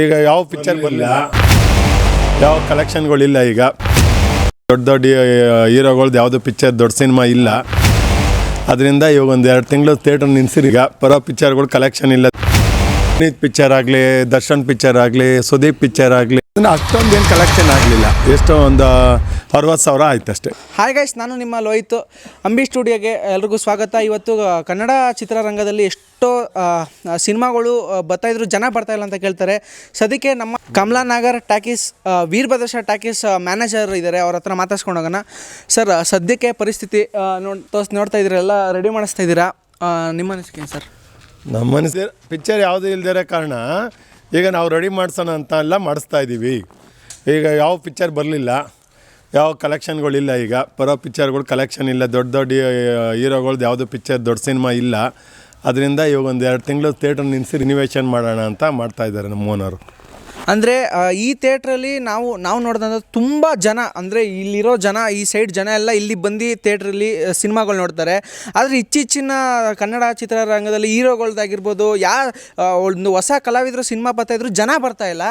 ಈಗ ಯಾವ ಪಿಕ್ಚರ್ ಬರಲಿಲ್ಲ. ಯಾವ ಕಲೆಕ್ಷನ್ಗಳಿಲ್ಲ ಈಗ? ದೊಡ್ಡ ದೊಡ್ಡ ಹೀರೋಗಳ್ದು ಯಾವುದು ಪಿಕ್ಚರ್ ದೊಡ್ಡ ಸಿನಿಮಾ ಇಲ್ಲ. ಅದರಿಂದ ಇವಾಗ ಒಂದು ಎರಡು ತಿಂಗಳು ಥಿಯೇಟರ್ ನಿಲ್ಸಿರಿ. ಈಗ ಬರೋ ಪಿಕ್ಚರ್ಗಳು ಕಲೆಕ್ಷನ್ ಇಲ್ಲ. ಪುನೀತ್ ಪಿಕ್ಚರ್ ಆಗಲಿ ದರ್ಶನ್ ಪಿಕ್ಚರ್ ಆಗಲಿ ಸುದೀಪ್ ಪಿಕ್ಚರ್ ಆಗಲಿ ಅಷ್ಟೊಂದು ಏನು ಕಲೆಕ್ಷನ್ ಆಗಲಿಲ್ಲ. ಎಷ್ಟೋ ಒಂದು ಅರವತ್ತು ಸಾವಿರ ಆಯ್ತು ಅಷ್ಟೇ. ಹಾಯ್ ಗೈಸ್ ನಾನು ನಿಮ್ಮ ಲೋಹಿತ್. ಅಂಬಿ ಸ್ಟುಡಿಯೋಗೆ ಎಲ್ರಿಗೂ ಸ್ವಾಗತ. ಇವತ್ತು ಕನ್ನಡ ಚಿತ್ರರಂಗದಲ್ಲಿ ಎಷ್ಟೋ ಸಿನಿಮಾಗಳು ಆ, ಬರ್ತಾ ಇದ್ರು ಜನ ಬರ್ತಾ ಇಲ್ಲ ಅಂತ ಕೇಳ್ತಾರೆ. ಸದ್ಯಕ್ಕೆ ನಮ್ಮ ಕಮಲಾ ನಾಗರ್ ಟಾಕೀಸ್ ವೀರಭದ್ರಶ ಟಾಕೀಸ್ ಮ್ಯಾನೇಜರ್ ಇದ್ದಾರೆ ಅವ್ರ ಹತ್ರ ಮಾತಾಡ್ಸ್ಕೊಂಡು ಹೋಗೋಣ. ಸರ್ ಸದ್ಯಕ್ಕೆ ಪರಿಸ್ಥಿತಿ ನೋಡಿ ನೋಡ್ ತೋರ್ಸ್ ನೋಡ್ತಾ ಇದ್ದೀರಲ್ಲ ರೆಡಿ ಮಾಡಿಸ್ತಾ ಇದ್ದೀರಾ? ನಿಮ್ಮ ಅನಿಸಿಕೆ ಸರ್ ನಮ್ಮ ಮನಸ್ಸಿ ಪಿಕ್ಚರ್ ಯಾವುದೂ ಇಲ್ದಿರೋ ಕಾರಣ, ಈಗ ನಾವು ರೆಡಿ ಮಾಡ್ಸೋಣ ಅಂತ ಎಲ್ಲ ಮಾಡಿಸ್ತಾ ಇದ್ದೀವಿ ಈಗ ಯಾವ ಪಿಕ್ಚರ್ ಬರಲಿಲ್ಲ, ಯಾವ ಕಲೆಕ್ಷನ್ಗಳಿಲ್ಲ ಈಗ. ಬರೋ ಪಿಕ್ಚರ್ಗಳು ಕಲೆಕ್ಷನ್ ಇಲ್ಲ, ದೊಡ್ಡ ದೊಡ್ಡ ಹೀರೋಗಳ್ದು ಯಾವುದು ಪಿಕ್ಚರ್ ದೊಡ್ಡ ಸಿನಿಮಾ ಇಲ್ಲ. ಅದರಿಂದ ಇವಾಗ ಒಂದು ಎರಡು ತಿಂಗಳು ಥಿಯೇಟ್ರ್ ನಿಲ್ಲಿಸಿ ರಿನಿವೇಷನ್ ಮಾಡೋಣ ಅಂತ ಮಾಡ್ತಾಯಿದ್ದಾರೆ ನಮ್ಮ ಓನರು ಅಂದರೆ ಈ ಥಿಯೇಟ್ರಲ್ಲಿ ನಾವು ನಾವು ನೋಡಿದಂಥ ತುಂಬ ಜನ, ಅಂದರೆ ಇಲ್ಲಿರೋ ಜನ, ಈ ಸೈಡ್ ಜನ ಎಲ್ಲ ಇಲ್ಲಿ ಬಂದು ಥಿಯೇಟ್ರಲ್ಲಿ ಸಿನಿಮಾಗಳು ನೋಡ್ತಾರೆ. ಆದರೆ ಇತ್ತೀಚಿನ ಕನ್ನಡ ಚಿತ್ರರಂಗದಲ್ಲಿ ಹೀರೋಗಳ್ದಾಗಿರ್ಬೋದು, ಯಾ ಒಂದು ಹೊಸ ಕಲಾವಿದರು ಸಿನಿಮಾ ಬರ್ತಾ ಇದ್ರು, ಜನ ಇಲ್ಲ.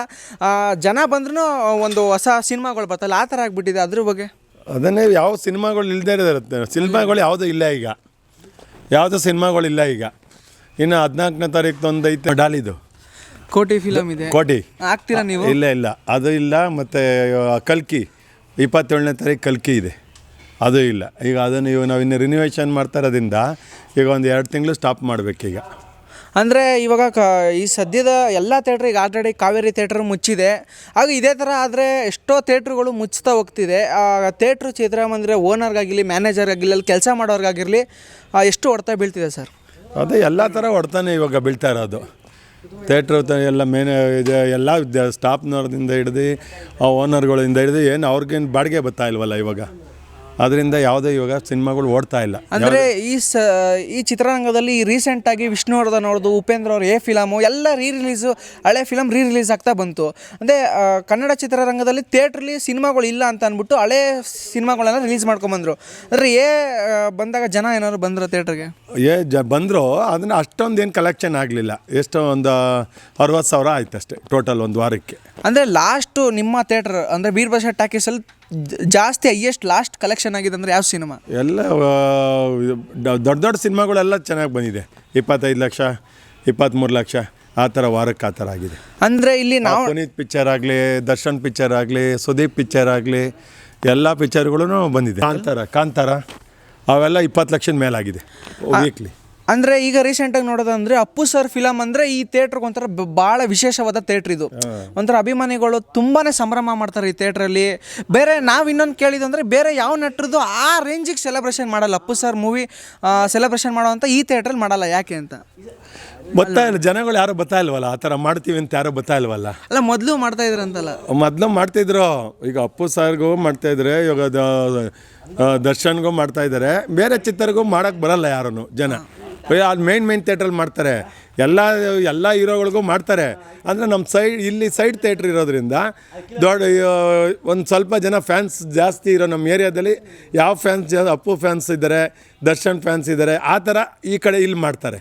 ಜನ ಬಂದ್ರೂ ಒಂದು ಹೊಸ ಸಿನಿಮಾಗಳು ಬರ್ತಾ ಇಲ್ಲ ಆ ಥರ ಆಗಿಬಿಟ್ಟಿದೆ. ಅದ್ರ ಬಗ್ಗೆ? ಅದನ್ನೇ ಯಾವ ಸಿನಿಮಾಗಳು ಇಲ್ಲದೇ ಇರುತ್ತೆ. ಸಿನಿಮಾಗಳು ಯಾವುದೂ ಇಲ್ಲ ಈಗ. ಯಾವುದೂ ಸಿನಿಮಾಗಳಿಲ್ಲ ಈಗ. ಇನ್ನು ಹದಿನಾಲ್ಕನೇ ತಾರೀಕು ಒಂದು ಡಾಲಿದು. ಕೋಟಿ ಫಿಲಮ್ ಇದೆ. ಕೋಟಿ. ಆಗ್ತೀರಾ ನೀವು? ಇಲ್ಲ ಇಲ್ಲ. ಅದು ಇಲ್ಲ ಮತ್ತು ಕಲ್ಕಿ. ಇಪ್ಪತ್ತೇಳನೇ ತಾರೀಕು ಕಲ್ಕಿ ಇದೆ. ಅದು ಇಲ್ಲ. ಈಗ ಅದನ್ನು ಇವಾಗ ನಾವು ಇನ್ನು ರಿನಿವೇಷನ್ ಮಾಡ್ತಾ ಇರೋದ್ರಿಂದ ಈಗ ಒಂದು ಎರಡು ತಿಂಗಳು ಸ್ಟಾಪ್ ಮಾಡಬೇಕೀಗ. ಅಂದರೆ ಇವಾಗ ಕ ಈ ಸದ್ಯದ ಎಲ್ಲ ಥೇಟ್ರ್ ಈಗ ಆಲ್ರೆಡಿ ಕಾವೇರಿ ಥಿಯೇಟ್ರ್ ಮುಚ್ಚಿದೆ. ಹಾಗೂ ಇದೇ ಥರ ಆದರೆ ಎಷ್ಟೋ ಥಿಯೇಟ್ರುಗಳು ಮುಚ್ತಾ ಹೋಗ್ತಿದೆ. ಆ ಥಿಯೇಟ್ರು ಚಿತ್ರಮಂದಿರ ಓನರ್ಗಾಗಿರಲಿ ಮ್ಯಾನೇಜರ್ಗಾಗಿರಲಿ ಅಲ್ಲಿ ಕೆಲಸ ಮಾಡೋರ್ಗಾಗಿರಲಿ ಎಷ್ಟು ಹೊಡ್ತಾ ಬೀಳ್ತಿದೆ ಸರ್? ಅದೇ ಎಲ್ಲ ಥರ ಹೊಡ್ತಾನೆ ಇವಾಗ ಬೀಳ್ತಾ ಇರೋದು. ಥಿಯೇಟ್ರ್ ಎಲ್ಲ ಮೇನ್ ಇದೆ, ಎಲ್ಲ ಸ್ಟಾಫ್ನವ್ರದಿಂದ ಹಿಡ್ದು, ಆ ಓನರ್ಗಳಿಂದ ಹಿಡ್ದು, ಏನು ಅವ್ರಿಗೇನು ಬಾಡಿಗೆ ಬರ್ತಾ ಇಲ್ವಲ್ಲ ಇವಾಗ? ಅದರಿಂದ ಯಾವುದೇ ಇವಾಗ ಸಿನಿಮಾಗಳು ಓಡ್ತಾ ಇಲ್ಲ. ಅಂದರೆ ಈ ಸ ಈ ಚಿತ್ರರಂಗದಲ್ಲಿ ರೀಸೆಂಟಾಗಿ ವಿಷ್ಣುವರ್ಧನ್ ಅವ್ರದ್ದು ಉಪೇಂದ್ರ ಅವ್ರ ಎ ಫಿಲಮು ಎಲ್ಲ ರೀ ರಿಲೀಸು ಹಳೆ ಫಿಲಮ್ ರೀ ರಿಲೀಸ್ ಆಗ್ತಾ ಬಂತು. ಅಂದರೆ ಕನ್ನಡ ಚಿತ್ರರಂಗದಲ್ಲಿ ಥಿಯೇಟ್ರಲ್ಲಿ ಸಿನಿಮಾಗಳು ಇಲ್ಲ ಅಂತ ಅಂದ್ಬಿಟ್ಟು ಹಳೆ ಸಿನಿಮಾಗಳನ್ನ ರಿಲೀಸ್ ಮಾಡ್ಕೊಂಬಂದರು ಅಂದರೆ ಏ ಬಂದಾಗ ಜನ ಏನಾದ್ರು ಬಂದರು ಥಿಯೇಟ್ರಿಗೆ ಏ ಜ ಬಂದರು ಅದನ್ನು ಅಷ್ಟೊಂದು ಏನು ಕಲೆಕ್ಷನ್ ಆಗಲಿಲ್ಲ. ಎಷ್ಟೋ ಒಂದು ಅರವತ್ತು ಸಾವಿರ ಆಯ್ತು ಅಷ್ಟೇ ಟೋಟಲ್ ಒಂದು ವಾರಕ್ಕೆ. ಅಂದರೆ ಲಾಸ್ಟು ನಿಮ್ಮ ಥಿಯೇಟರ್ ಅಂದರೆ ವೀರಭದ್ರ ಟಾಕೀಸಲ್ಲಿ ಜಾಸ್ತಿ ಹೈಯೆಸ್ಟ್ ಲಾಸ್ಟ್ ಕಲೆಕ್ಷನ್ ಆಗಿದೆ ಅಂದರೆ ಯಾವ ಸಿನಿಮಾ ಎಲ್ಲ ದೊಡ್ಡ ದೊಡ್ಡ ಸಿನಿಮಾಗಳೆಲ್ಲ ಚೆನ್ನಾಗಿ ಬಂದಿದೆ. ಇಪ್ಪತ್ತೈದು ಲಕ್ಷ ಇಪ್ಪತ್ತ್ಮೂರು ಲಕ್ಷ ಆ ಥರ ವಾರಕ್ಕೆ ಆ ಥರ ಆಗಿದೆ. ಅಂದರೆ ಇಲ್ಲಿ ನಾವು ಪುನೀತ್ ಪಿಕ್ಚರ್ ಆಗಲಿ ದರ್ಶನ್ ಪಿಕ್ಚರ್ ಆಗಲಿ ಸುದೀಪ್ ಪಿಕ್ಚರ್ ಆಗಲಿ ಎಲ್ಲ ಪಿಕ್ಚರ್ಗಳೂ ಬಂದಿದೆ. ಕಾಂತಾರ ಕಾಂತಾರ ಅವೆಲ್ಲ ಇಪ್ಪತ್ತು ಲಕ್ಷದ ಮೇಲಾಗಿದೆ ವೀಕ್ಲಿ ಅಂದರೆ ಈಗ ರೀಸೆಂಟಾಗಿ ನೋಡೋದಂದ್ರೆ ಅಪ್ಪು ಸರ್ ಫಿಲಮ್ ಅಂದರೆ ಈ ಥಿಯೇಟರ್ ಒಂಥರ ಬಹಳ ಭಾಳ ವಿಶೇಷವಾದ ಥಿಯೇಟರ್ ಇದು. ಒಂಥರ ಅಭಿಮಾನಿಗಳು ತುಂಬಾ ಸಂಭ್ರಮ ಮಾಡ್ತಾರೆ ಈ ಥಿಯೇಟ್ರಲ್ಲಿ. ಬೇರೆ ನಾವು ಇನ್ನೊಂದು ಕೇಳಿದಂದರೆ ಬೇರೆ ಯಾವ ನಟರದ್ದು ಆ ರೇಂಜಿಗೆ ಸೆಲೆಬ್ರೇಷನ್ ಮಾಡಲ್ಲ. ಅಪ್ಪು ಸರ್ ಮೂವಿ ಸೆಲೆಬ್ರೇಷನ್ ಮಾಡೋವಂಥ ಈ ಥಿಯೇಟ್ರಲ್ಲಿ ಮಾಡಲ್ಲ. ಯಾಕೆ ಅಂತ? ಬರ್ತಾ ಇಲ್ಲ ಜನಗಳು ಯಾರು ಬತ್ತಾ ಇಲ್ವಲ್ಲ? ಆ ಥರ ಮಾಡ್ತೀವಿ ಅಂತ ಯಾರು ಬರ್ತಾ ಇಲ್ವಲ್ಲ? ಅಲ್ಲ ಮೊದಲು ಮಾಡ್ತಾ ಇದ್ರಂತಲ್ಲ ಮೊದಲು ಮಾಡ್ತಿದ್ರು ಈಗ ಅಪ್ಪು ಸಾರ್ಗೂ ಮಾಡ್ತಾಯಿದ್ರೆ ಇವಾಗ ದರ್ಶನ್ಗೂ ಮಾಡ್ತಾ ಇದ್ದಾರೆ ಬೇರೆ ಚಿತ್ರಗೂ ಮಾಡೋಕ್ಕೆ ಬರಲ್ಲ ಯಾರು ಜನ. ಅಲ್ಲಿ ಮೇನ್ ಮೇನ್ ಥಿಯೇಟ್ರಲ್ಲಿ ಮಾಡ್ತಾರೆ. ಎಲ್ಲ ಎಲ್ಲ ಹೀರೋಗಳಿಗೂ ಮಾಡ್ತಾರೆ. ಅಂದರೆ ನಮ್ಮ ಸೈಡ್ ಇಲ್ಲಿ ಸೈಡ್ ಥಿಯೇಟ್ರ್ ಇರೋದ್ರಿಂದ ದೊಡ್ಡ ಒಂದು ಸ್ವಲ್ಪ ಜನ ಫ್ಯಾನ್ಸ್ ಜಾಸ್ತಿ ಇರೋ ನಮ್ಮ ಏರಿಯಾದಲ್ಲಿ ಯಾವ ಫ್ಯಾನ್ಸ್ ಅಪ್ಪು ಫ್ಯಾನ್ಸ್ ಇದ್ದಾರೆ ದರ್ಶನ್ ಫ್ಯಾನ್ಸ್ ಇದ್ದಾರೆ ಆ ಥರ ಈ ಕಡೆ ಇಲ್ಲಿ ಮಾಡ್ತಾರೆ.